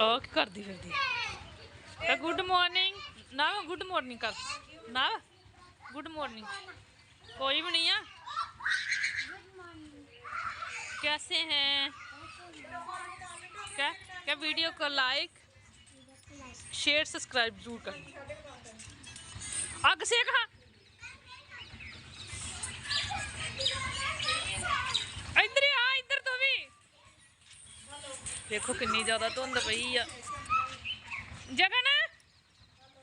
ਉਹ ਕੀ ਕਰਦੀ ਫਿਰਦੀ ਤਾਂ ਗੁੱਡ ਮਾਰਨਿੰਗ ਨਾ ਗੁੱਡ ਮਾਰਨਿੰਗ ਕਰ ਨਾ ਗੁੱਡ ਮਾਰਨਿੰਗ कोई भी नहीं है कैसे हैं क्या क्या वीडियो को लाइक शेयर सब्सक्राइब जरूर करें आग से कहा ਦੇਖੋ ਕਿੰਨੀ ਜ਼ਿਆਦਾ ਧੁੰਦ ਪਈ ਆ ਜਗਨ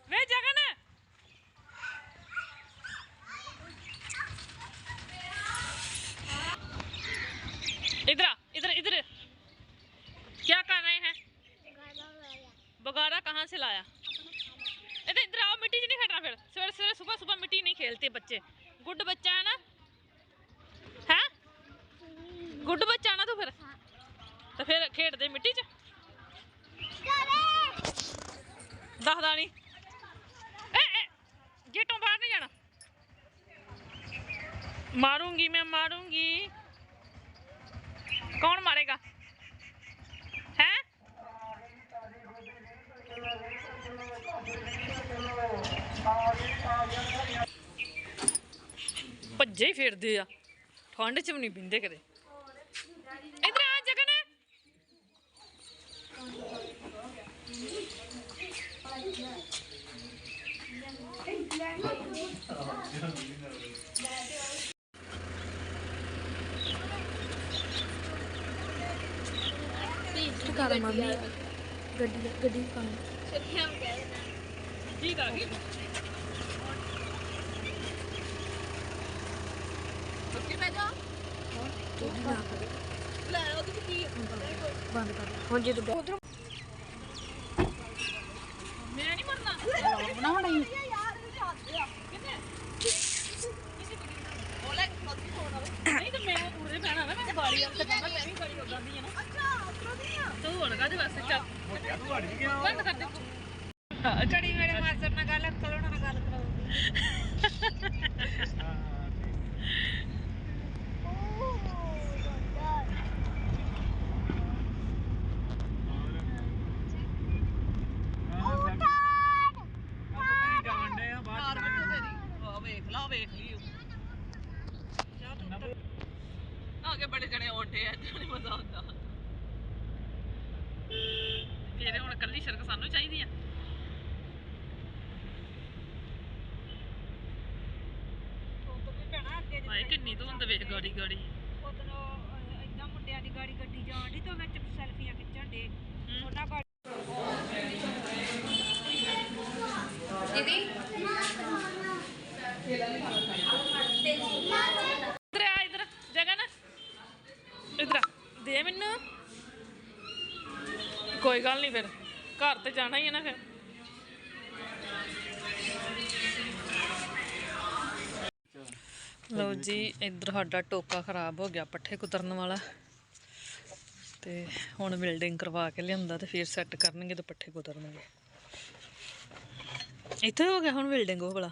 ਵੇ ਜਗਨ इधर आ इधर इधर क्या कर रहे हैं बगारा कहाँ से लाया इधर इधर आओ मिट्टी से नहीं खेलना फिर सवेरे सवेरे सुबह सुबह मिट्टी नहीं खेलते बच्चे गुड बच्चा है ना है गुड बच्चा ना तू फिर ਤੇ ਫਿਰ ਖੇਡਦੇ ਮਿੱਟੀ 'ਚ? ਦੱਸਦਾ ਨਹੀਂ ਗੇਟੋਂ ਬਾਹਰ ਨਹੀਂ ਜਾਣਾ? ਮਾਰੂੰਗੀ ਮੈਂ ਮਾਰੂੰਗੀ। ਕੌਣ ਮਾਰੇਗਾ? ਹੈ? ਭੱਜੇ ਹੀ ਫਿਰਦੇ ਆ। ਠੰਡ 'ਚ ਵੀ ਨਹੀਂ ਬਿੰਦੇ ਕਦੇ। ਕਰ ਮੰਮੀ। ਗੱਡੀ ਗੱਡੀ ਕਾਣ ਠੀਕ ਆ ਗਈ ਬੰਦ ਕਰ ਹੁਣ ਜੇ ਤੂੰ ਉਧਰ ਮੈਂ ਨਹੀਂ ਮਰਨਾ। ਬਣਾਉਣਾ ਹੀ ਨਹੀਂ ਤੇ ਮੈਂ ਉਰੇ ਪੈਣਾ ਨਾ ਮੈਂ ਤੇ ਪੈਣਾ ਮੈਂ ਵੀ ਬਾੜੀ ਉਦਾਂ ਦੀ ਆ ਨਾ। ਤੂੰ ਹੁਣ ਕਾਦੇ ਵਾਸਤੇ ਚੱਲ ਬੰਦ ਕਰ ਦੇ ਚੜੀ ਮੇਰੇ ਮਾਸਟਰ ਨਾਲ ਗੱਲ ਕਲੋਣਾ ਨਾਲ ਗੱਲ ਕਰਾਉਂਦੀ ਵੇਖ ਲਾ ਵੇਖ ਲਿਓ ਆਗੇ ਬੜੇ ਜਣੇ ਆਉਂਦੇ ਆ ਨਹੀਂ ਮਜ਼ਾ ਆਉਂਦਾ। ਤੇਰੇ ਹੁਣ ਕੱਲੀ ਸ਼ਰਕ ਸਾਨੂੰ ਚਾਹੀਦੀ ਆ। ਹਾਏ ਕਿੰਨੀ ਧੁੰਦ ਵੇਖ ਗਾੜੀ ਗਾੜੀ। ਉਧਰੋਂ ਇਦਾਂ ਮੁੰਡਿਆਂ ਦੀ ਗਾੜੀ ਗੱਡੀ ਜਾਣ ਦੀ ਤੋਂ ਵਿੱਚ ਸੈਲਫੀਆਂ ਖਿੱਚਣ ਦੇ ਉਹਨਾਂ ਕੋਲ ਇਧਰ ਆ ਇਧਰ ਜਗਨ ਇਧਰ ਆ, ਦੇ ਮੈਨੂੰ ਕੋਈ ਗੱਲ ਨਹੀਂ ਫਿਰ। ਘਰ ਤੇ ਜਾਣਾ ਹੀ ਹੈ ਨਾ ਫਿਰ। ਲਓ ਜੀ ਇੱਧਰ ਸਾਡਾ ਟੋਕਾ ਖਰਾਬ ਹੋ ਗਿਆ ਪੱਠੇ ਕੁਤਰਨ ਵਾਲਾ। ਤੇ ਹੁਣ ਬਿਲਡਿੰਗ ਕਰਵਾ ਕੇ ਲਿਆਂਦਾ ਤੇ ਫਿਰ ਸੈੱਟ ਕਰਨਗੇ ਤੇ ਪੱਠੇ ਕੁਤਰਨਗੇ। ਇੱਥੇ ਹੋ ਗਿਆ ਹੁਣ ਬਿਲਡਿੰਗ ਉਹ ਵਾਲਾ?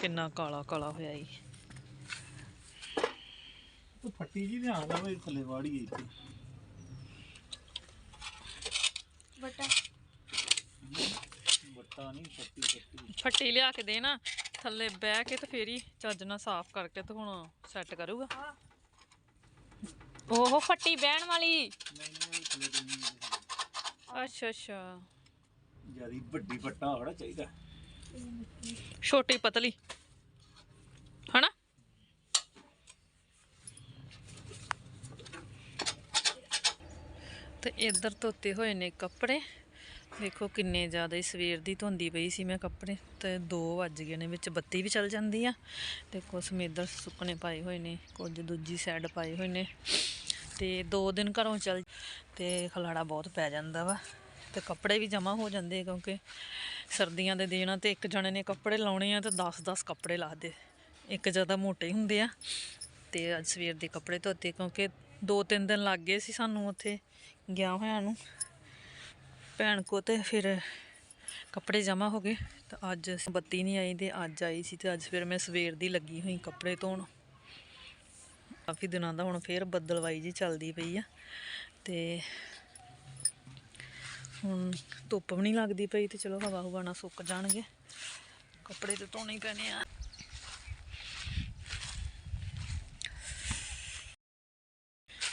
ਕਿੰਨਾ ਕਾਲਾ ਕਾਲਾ ਹੋਇਆ ਈ ਫੱਟੀ ਜੀ ਧਿਆਨ ਨਾਲ ਵੀ ਥੱਲੇ ਵਾੜੀ ਇੱਥੇ। ਬਟਾ ਬੱਟਾ ਨਹੀਂ ਫੱਟੀ ਫੱਟੀ ਫੱਟੀ ਲਿਆ ਕੇ ਦੇ ਨਾ ਥੱਲੇ ਬਹਿ ਕੇ ਤੇ ਫੇਰ ਹੀ ਚੱਜ ਨਾਲ ਸਾਫ਼ ਕਰਕੇ ਤੇ ਹੁਣ ਸੈੱਟ ਕਰੂਗਾ। ਓਹੋ ਫੱਟੀ ਬਹਿਣ ਵਾਲੀ। ਅੱਛਾ ਅੱਛਾ। ਜਿਆਦੀ ਵੱਡੀ ਬੱਟਾ ਹੋਣਾ ਚਾਹੀਦਾ। ਛੋਟੀ ਪਤਲੀ। ਤੇ ਇੱਧਰ ਧੋਤੇ ਹੋਏ ਨੇ ਕੱਪੜੇ। ਦੇਖੋ ਕਿੰਨੇ ਜ਼ਿਆਦਾ ਹੀ ਸਵੇਰ ਦੀ ਧੋਂਦੀ ਪਈ ਸੀ ਮੈਂ ਕੱਪੜੇ ਤੇ 2 ਵੱਜ ਗਏ ਨੇ, ਵਿੱਚ ਬੱਤੀ ਵੀ ਚੱਲ ਜਾਂਦੀ ਆ। ਤੇ ਕੁਛ ਇੱਧਰ ਸੁੱਕਣੇ ਪਾਏ ਹੋਏ ਨੇ, ਕੁਝ ਦੂਜੀ ਸਾਈਡ ਪਾਏ ਹੋਏ ਨੇ। ਤੇ 2 ਦਿਨ ਘਰੋਂ ਚੱਲ ਤੇ ਖਲਾੜਾ ਬਹੁਤ ਪੈ ਜਾਂਦਾ ਵਾ ਤੇ ਕੱਪੜੇ ਵੀ ਜਮਾ ਹੋ ਜਾਂਦੇ ਕਿਉਂਕਿ ਸਰਦੀਆਂ ਦੇ ਦਿਨਾਂ ਤੇ ਇੱਕ ਜਣੇ ਨੇ ਕੱਪੜੇ ਲਾਉਣੇ ਆ ਤੇ 10-10 ਕੱਪੜੇ ਲਾਦੇ ਇੱਕ ਜ਼ਿਆਦਾ ਮੋਟੇ ਹੁੰਦੇ ਆ ਤੇ ਅੱਜ ਸਵੇਰ ਦੇ ਕੱਪੜੇ ਧੋਤੇ ਕਿਉਂਕਿ 2-3 ਦਿਨ ਲੱਗ ਗਏ ਸੀ ਸਾਨੂੰ ਉੱਥੇ। ਗਿਆ ਹੋਇਆਂ ਨੂੰ। ਭੈਣ ਕੋ ਤੇ ਫਿਰ ਕੱਪੜੇ ਜਮਾ ਹੋ ਗਏ ਤੇ ਅੱਜ ਬੱਤੀ ਨਹੀਂ ਆਈ ਤੇ ਅੱਜ ਆਈ ਸੀ ਤੇ ਅੱਜ ਫਿਰ ਮੈਂ ਸਵੇਰ ਦੀ ਲੱਗੀ ਹੋਈ ਕੱਪੜੇ ਧੋਣ। ਕਾਫੀ ਦਿਨਾਂ ਦਾ ਹੁਣ ਫੇਰ ਬੱਦਲਵਾਈ ਜੀ ਚੱਲਦੀ ਪਈ ਆ ਤੇ ਹੁਣ ਧੁੱਪ ਵੀ ਨਹੀਂ ਲੱਗਦੀ ਪਈ ਤੇ ਚਲੋ ਹਵਾ ਹਵਾ ਨਾਲ ਸੁੱਕ ਜਾਣਗੇ। ਕੱਪੜੇ ਤੇ ਧੋਣੇ ਪੈਣੇ ਆ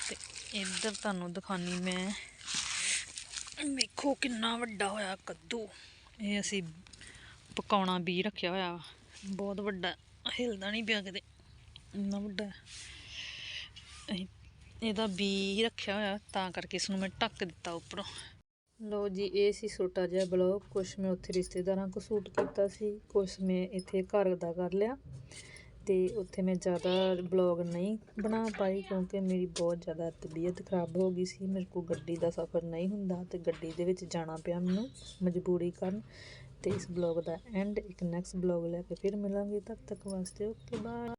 ਤੇ ਇੱਧਰ ਤੁਹਾਨੂੰ ਦਿਖਾਨੀ ਮੈਂ। ਵੇਖੋ ਕਿੰਨਾ ਵੱਡਾ ਹੋਇਆ ਕੱਦੂ। ਇਹ ਅਸੀਂ ਪਕਾਉਣਾ ਬੀ ਰੱਖਿਆ ਹੋਇਆ ਵਾ। ਬਹੁਤ ਵੱਡਾ, ਹਿਲਦਾ ਨਹੀਂ ਪਿਆ ਕਿਤੇ। ਇੰਨਾ ਵੱਡਾ। ਅਸੀਂ ਇਹਦਾ ਬੀ ਰੱਖਿਆ ਹੋਇਆ, ਤਾਂ ਕਰਕੇ ਇਸ ਨੂੰ ਮੈਂ ਢੱਕ ਦਿੱਤਾ ਉੱਪਰੋਂ। ਲੋ ਜੀ, ਇਹ ਸੀ ਛੋਟਾ ਜਿਹਾ ਬਲੌਗ। ਕੁਛ ਮੈਂ ਉੱਥੇ ਰਿਸ਼ਤੇਦਾਰਾਂ ਕੋ ਸ਼ੂਟ ਕੀਤਾ ਸੀ। ਕੁਛ ਮੈਂ ਇੱਥੇ ਘਰ ਦਾ ਕਰ ਲਿਆ। ਅਤੇ ਉੱਥੇ ਮੈਂ ਜ਼ਿਆਦਾ ਬਲੌਗ ਨਹੀਂ ਬਣਾ ਪਾਈ ਕਿਉਂਕਿ ਮੇਰੀ ਬਹੁਤ ਜ਼ਿਆਦਾ ਤਬੀਅਤ ਖਰਾਬ ਹੋ ਗਈ ਸੀ। ਮੇਰੇ ਕੋਲ ਗੱਡੀ ਦਾ ਸਫ਼ਰ ਨਹੀਂ ਹੁੰਦਾ ਅਤੇ ਗੱਡੀ ਦੇ ਵਿੱਚ ਜਾਣਾ ਪਿਆ ਮੈਨੂੰ ਮਜਬੂਰੀ ਕਾਰਨ। ਅਤੇ ਇਸ ਬਲੌਗ ਦਾ ਐਂਡ ਇੱਕ ਨੈਕਸਟ ਬਲੌਗ ਲੈ ਕੇ ਫਿਰ ਮਿਲਾਂਗੇ। ਤਦ ਤੱਕ ਵਾਸਤੇ ਓਕੇ ਬਾਏ